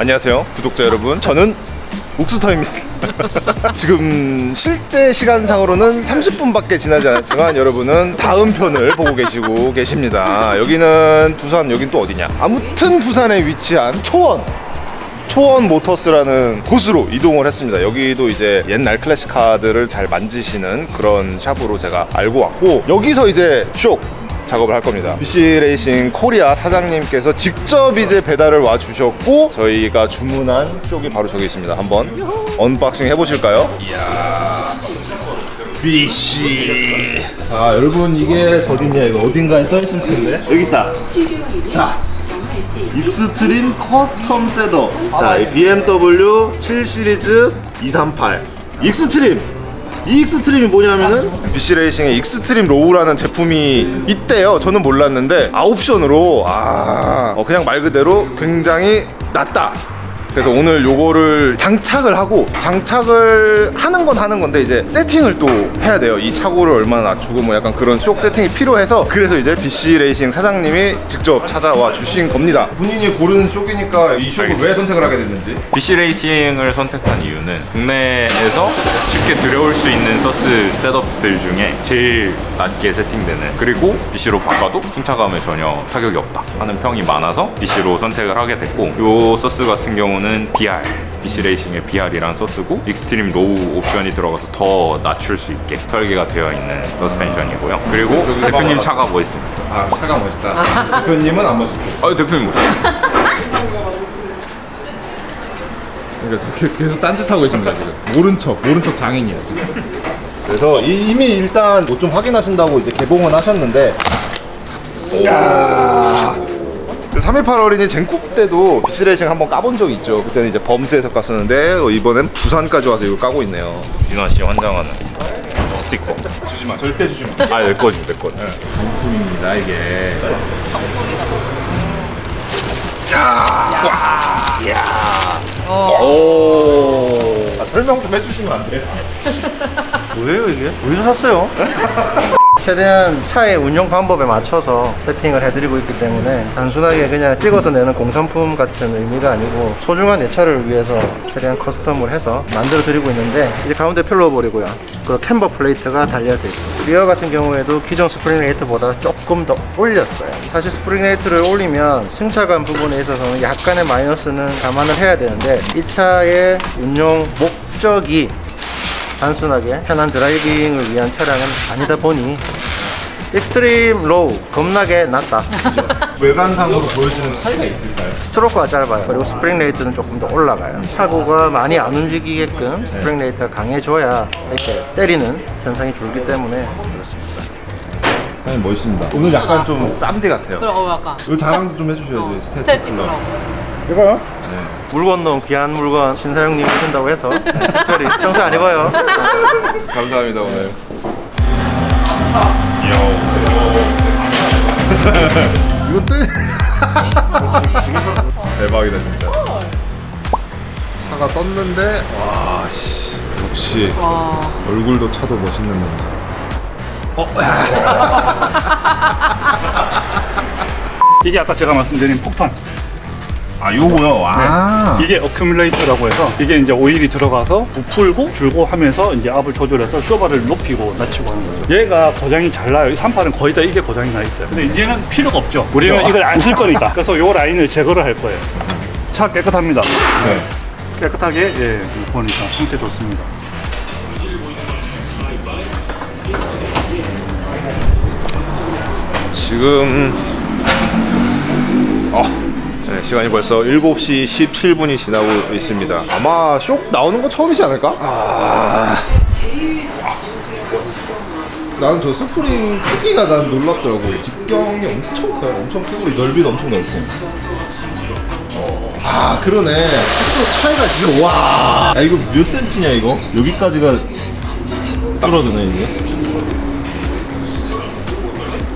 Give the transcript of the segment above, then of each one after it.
안녕하세요 구독자 여러분. 저는 옥수터입니다. 지금 실제 시간상으로는 30분밖에 지나지 않았지만 여러분은 다음 편을 보고 계시고 계십니다. 여기는 부산 여긴 또 어디냐? 아무튼 부산에 위치한 초원 초원 모터스라는 곳으로 이동을 했습니다. 여기도 이제 옛날 클래식카들을 잘 만지시는 그런 샵으로 제가 알고 왔고 여기서 이제 쇼 작업을 할 겁니다. BC 레이싱 코리아 사장님께서 직접 이제 배달을 와 주셨고 저희가 주문한 쪽이 바로 저기 있습니다. 한번 언박싱 해보실까요? 이야. BC. 자 여러분 이게 어딨냐 이거 어딘가에 써 있을 텐데 여기 있다. 자 익스트림 커스텀 셋업 자, 이 BMW 7 시리즈 238 익스트림 이 익스트림이 뭐냐면은 BC 레이싱에 익스트림 로우라는 제품이 있대요. 저는 몰랐는데 아옵션으로 아 어, 그냥 말 그대로 굉장히 낫다. 그래서 오늘 요거를 장착을 하고 장착을 하는 건 하는 건데 이제 세팅을 또 해야 돼요. 이 차고를 얼마나 낮추고 뭐 약간 그런 쇼 세팅이 필요해서 그래서 이제 BC 레이싱 사장님이 직접 찾아와 주신 겁니다. 본인이 고른 쇼이니까 이 쇼를 왜 선택을 하게 됐는지. BC 레이싱을 선택한 이유는 국내에서 쉽게 들여올 수 있는 서스 셋업들 중에 제일 낮게 세팅되는 그리고 BC로 바꿔도 승차감에 전혀 타격이 없다 하는 평이 많아서 BC로 선택을 하게 됐고 요 서스 같은 경우는 BR BC 레이싱의 BR이란 서스고 익스트림 로우 옵션이 들어가서 더 낮출 수 있게 설계가 되어 있는 서스펜션이고요. 그리고 저기 대표님 봐봐. 차가 멋있습니다. 아 차가 멋있다. 대표님은 안 멋있고. 아 대표님 멋있어요. 그러니까 계속 딴짓하고 계십니다 지금. 모른 척 모른 척 장인이야 지금. 그래서 이- 이미 일단 뭐좀 확인하신다고 이제 개봉은 하셨는데. 야 3.18 어린이 젠국 때도 비스레이싱 한번 까본 적이 있죠. 그때는 이제 범수에서 깠었는데 어, 이번엔 부산까지 와서 이거 까고 있네요. 진화 씨 환장하는 스티커. 주지 마 절대 주지 마 아 내 거지 내 거. 정품입니다 이게. 오. 아, 설명 좀 해주시면 안 돼요? 뭐예요 이게? 어디서 샀어요? 최대한 차의 운영 방법에 맞춰서 세팅을 해드리고 있기 때문에 단순하게 그냥 찍어서 내는 공산품 같은 의미가 아니고 소중한 내 차를 위해서 최대한 커스텀을 해서 만들어 드리고 있는데 이제 가운데 필러 버리고요. 그리고 템버 플레이트가 달려져 있고 리어 같은 경우에도 기존 스프링 레이트보다 조금 더 올렸어요. 사실 스프링 레이트를 올리면 승차감 부분에 있어서는 약간의 마이너스는 감안을 해야 되는데 이 차의 운용 목적이 단순하게 편한 드라이빙을 위한 차량은 아니다 보니 익스트림 로우 겁나게 낮다. 외관상으로 보여지는 차이가 있을까요? 스트로크가 짧아요. 그리고 스프링 레이트는 조금 더 올라가요. 차고가 많이 안 움직이게끔 스프링 레이트가 강해져야 이렇게 때리는 현상이 줄기 때문에 그렇습니다. 사장님 멋있습니다. 오늘 약간 좀 쌈디 같아요. 그럼 어 약간. 이 자랑도 좀 해주셔야죠 스태틱 스태틱 컬러 컬러. 이거요? 물건 넣은 귀한 물건 신사영님이 준다고 해서 특별히 평소에 안 입어요. 감사합니다 오늘. 이거 뜨 대박이다 진짜. 차가 떴는데 와씨. 역시 와. 얼굴도 차도 멋있는 남자. 이게 아까 제가 말씀드린 폭탄. 아 요거요 아 이게 어큐뮬레이터라고 해서 이게 이제 오일이 들어가서 부풀고 줄고 하면서 이제 압을 조절해서 쇼바를 높이고 낮추고 하는 거죠. 얘가 고장이 잘 나요. 이 38은 거의 다 이게 고장이 나 있어요. 근데 이제는 필요가 없죠. 우리는 이걸 안 쓸 거니까. 그래서 요 라인을 제거를 할 거예요. 차 깨끗합니다. 네. 깨끗하게 예, 보니까 상태 좋습니다. 지금 어, 네, 시간이 벌써 7시 17분이 지나고 있습니다. 아마 쇼 나오는 건 처음이지 않을까? 아. 나는 저 스프링 크기가 난 놀랍더라고. 직경이 엄청 커요. 엄청 크고 넓이도 엄청 넓고. 어, 아 그러네. 속도 차이가 진짜 와. 야 이거 몇 센치냐 이거? 여기까지가 줄어드네 이게.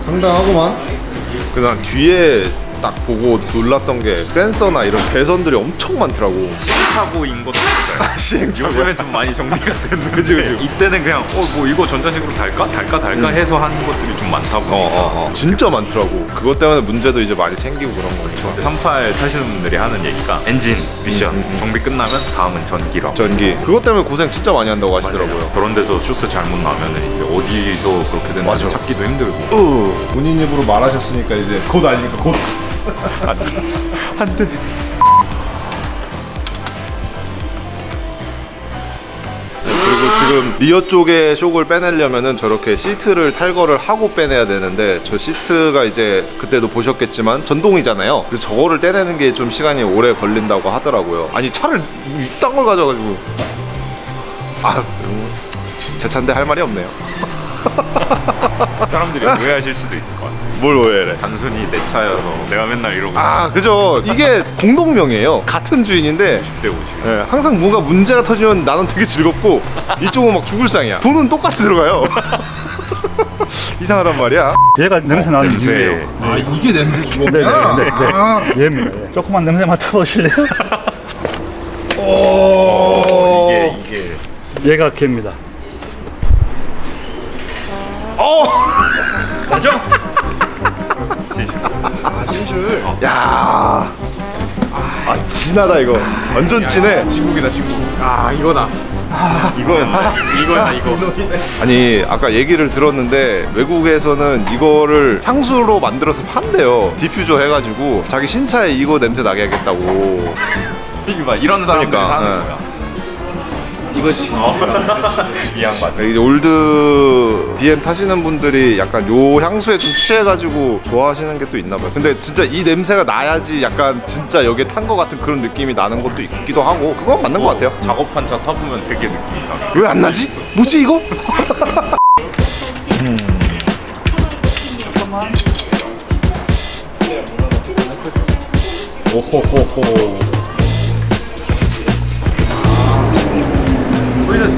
상당하구만. 그다음 뒤에 딱 보고 놀랐던 게 센서나 이런 배선들이 엄청 많더라고. 시행착오인 것도 있어요. 시행착오. 요즘엔 좀 많이 정리가 됐는데 그치, 그치. 이때는 그냥 어 뭐 이거 전자식으로 달까 달까 달까 해서 하는 것들이 좀 많다 보니까 어, 어, 어. 진짜 많더라고. 그것 때문에 문제도 이제 많이 생기고 그런 거니까. 38 타시는 분들이 하는 얘기가 엔진 미션 정비 끝나면 다음은 전기라고 전기. 그것 때문에 고생 진짜 많이 한다고 하시더라고요. 그런 데서 쇼트 잘못 나면은 이제 어디서 그렇게 되는지 맞아. 찾기도 힘들고 어, 본인 입으로 말하셨으니까 이제 곧 아니니까 곧. 한대 그리고 지금 리어 쪽에 쇼크를 빼내려면은 저렇게 시트를 탈거를 하고 빼내야 되는데 저 시트가 이제 그때도 보셨겠지만 전동이잖아요. 그래서 저거를 떼내는 게 좀 시간이 오래 걸린다고 하더라고요. 아니 차를 이딴 걸 가져가지고 아, 음, 제 차인데 할 말이 없네요. 사람들이 오해하실 수도 있을 것 같아요 뭘 오해를 해? 단순히 내 차여서 내가 맨날 이러고 아, 그죠. 이게 공동명이에요. 같은 주인인데 10대 50 예, 항상 뭔가 문제가 터지면 나는 되게 즐겁고 이쪽은 막 죽을 상이야. 돈은 똑같이 들어가요. 이상하단 말이야. 얘가 냄새 나는 냄새. 이유예요. 아 이게 냄새 네, 네. 네, 네. 얘입니다. 예. 조금만 냄새 맡아보실래요? 오. 이게 이게 얘가 걔입니다. 어. 맞죠? 야. 아 진하다 이거. 완전 진해. 친구기다 친구 이건 이거야 이거 아니 아까 얘기를 들었는데 외국에서는 이거를 향수로 만들어서 판대요. 디퓨저 해가지고 자기 신차에 이거 냄새 나게 하겠다고. 봐 이런 사람들이 그러니까, 사는 네. 거야 이것이 이 양반 이제 올드 BM 타시는 분들이 약간 요 향수에 좀 취해가지고 좋아하시는 게 또 있나 봐요. 근데 진짜 이 냄새가 나야지 약간 진짜 여기에 탄것 같은 그런 느낌이 나는 것도 있기도 하고 그건 맞는 것 같아요. 작업한 차 타보면 되게 느낌 이상해 왜 안 나지? 뭐지 이거? 오호호호.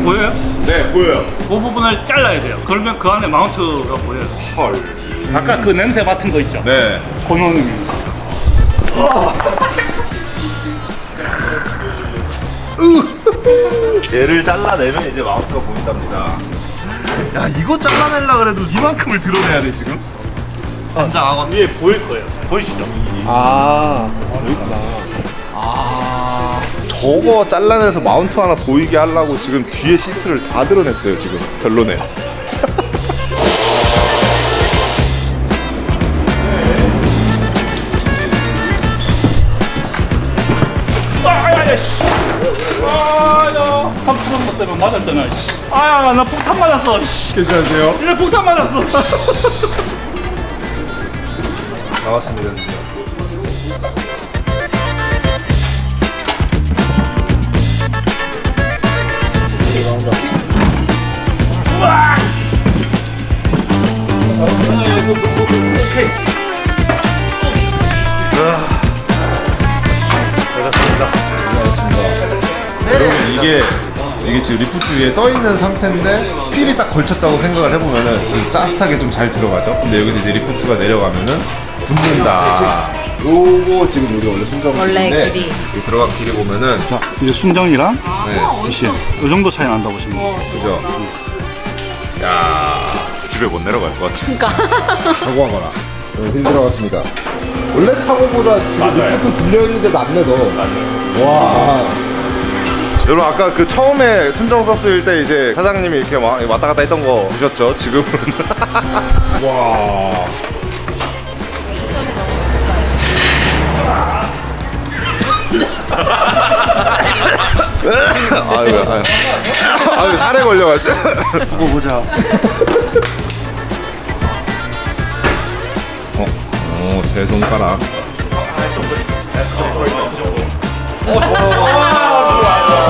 보여요? 네 보여요. 그 부분을 잘라야 돼요. 그러면 그 안에 마운트가 보여요. 헐. 아까 그 냄새 맡은 거 있죠? 네. 고노는 얘를 잘라내면 이제 마운트가 보인답니다. 야 이거 잘라내려 그래도 이만큼을 드러내야 돼 지금. 한장하건 위에 보일 거예요. 보이시죠? 아 저거 잘라내서 마운트 하나 보이게 하려고 지금 뒤에 시트를 다 드러냈어요 지금 때문에 맞았잖아. 씨. 아야 나 폭탄 맞았어. 씨. 괜찮으세요? 이래 폭탄 맞았어. 나왔습니다. 지금 리프트 위에 떠 있는 상태인데 필이 딱 걸쳤다고 생각을 해보면은 좀 짜릿하게 좀 잘 들어가죠. 근데 여기서 이제 리프트가 내려가면은 붙는다. 요거 지금 여기 원래 순정 원래 길이. 들어간 길이 보면은 자 이제 순정이랑 네, BCM 이 정도 차이 난다 보시면 돼요. 그죠. 야 집에 못 내려갈 것 같아 사고 하거나 힐 들어갔습니다. 원래 차고보다 지금 리프트 들려 있는데 낫네 너. 와. 여러분 아까 그 처음에 순정 썼을 때 이제 사장님이 이렇게 와- 왔다 갔다 했던 거 보셨죠? 지금은 와. 아유, 아유, 아유, 살에 걸려가지고. 두고 보자. 어, 어, 세 손가락.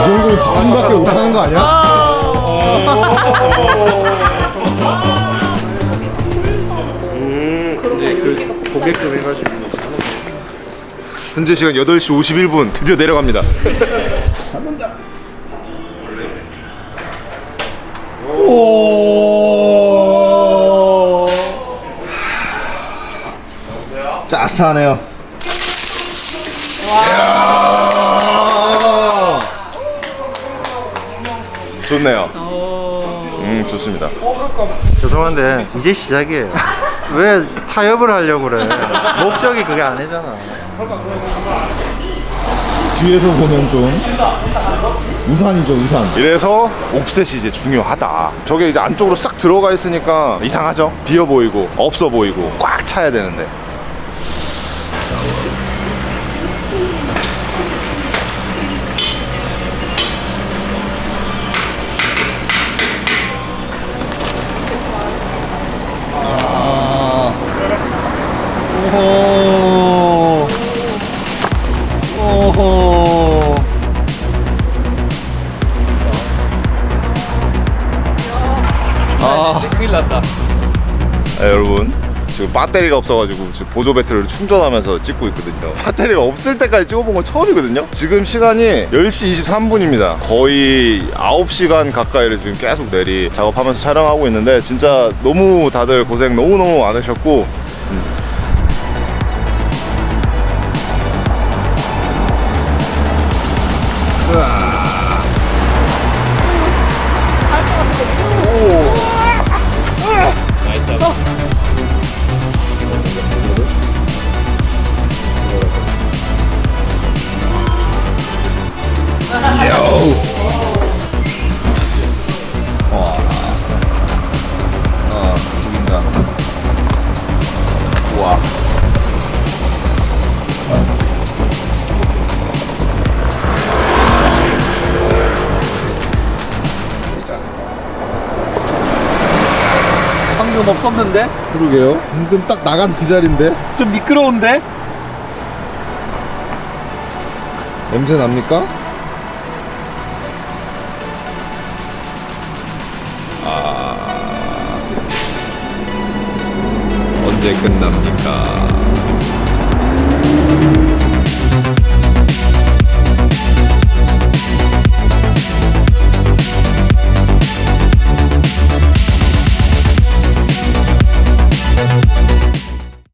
이 정도면 직진밖에 못하는 거 아니야? 현재 시간 8시 51분 드디어 내려갑니다. 오. 짜스하네요. 좋네요. 음 좋습니다. 죄송한데 이제 시작이에요. 왜 타협을 하려고 그래? 목적이 그게 아니잖아. 뒤에서 보면 좀 우산이죠 우산 이래서 옵셋이 이제 중요하다. 저게 이제 안쪽으로 싹 들어가 있으니까 이상하죠? 비어 보이고 없어 보이고 꽉 차야 되는데. 지금 배터리가 없어가지고 지금 보조 배터리를 충전하면서 찍고 있거든요. 배터리가 없을 때까지 찍어본 건 처음이거든요. 지금 시간이 10시 23분입니다. 거의 9시간 가까이를 지금 계속 내리 작업하면서 촬영하고 있는데 진짜 너무 다들 고생 너무너무 많으셨고 아 방금 없었는데? 그러게요 방금 딱 나간 그 자리인데 좀 미끄러운데? 냄새 납니까? 언제 끝납니까?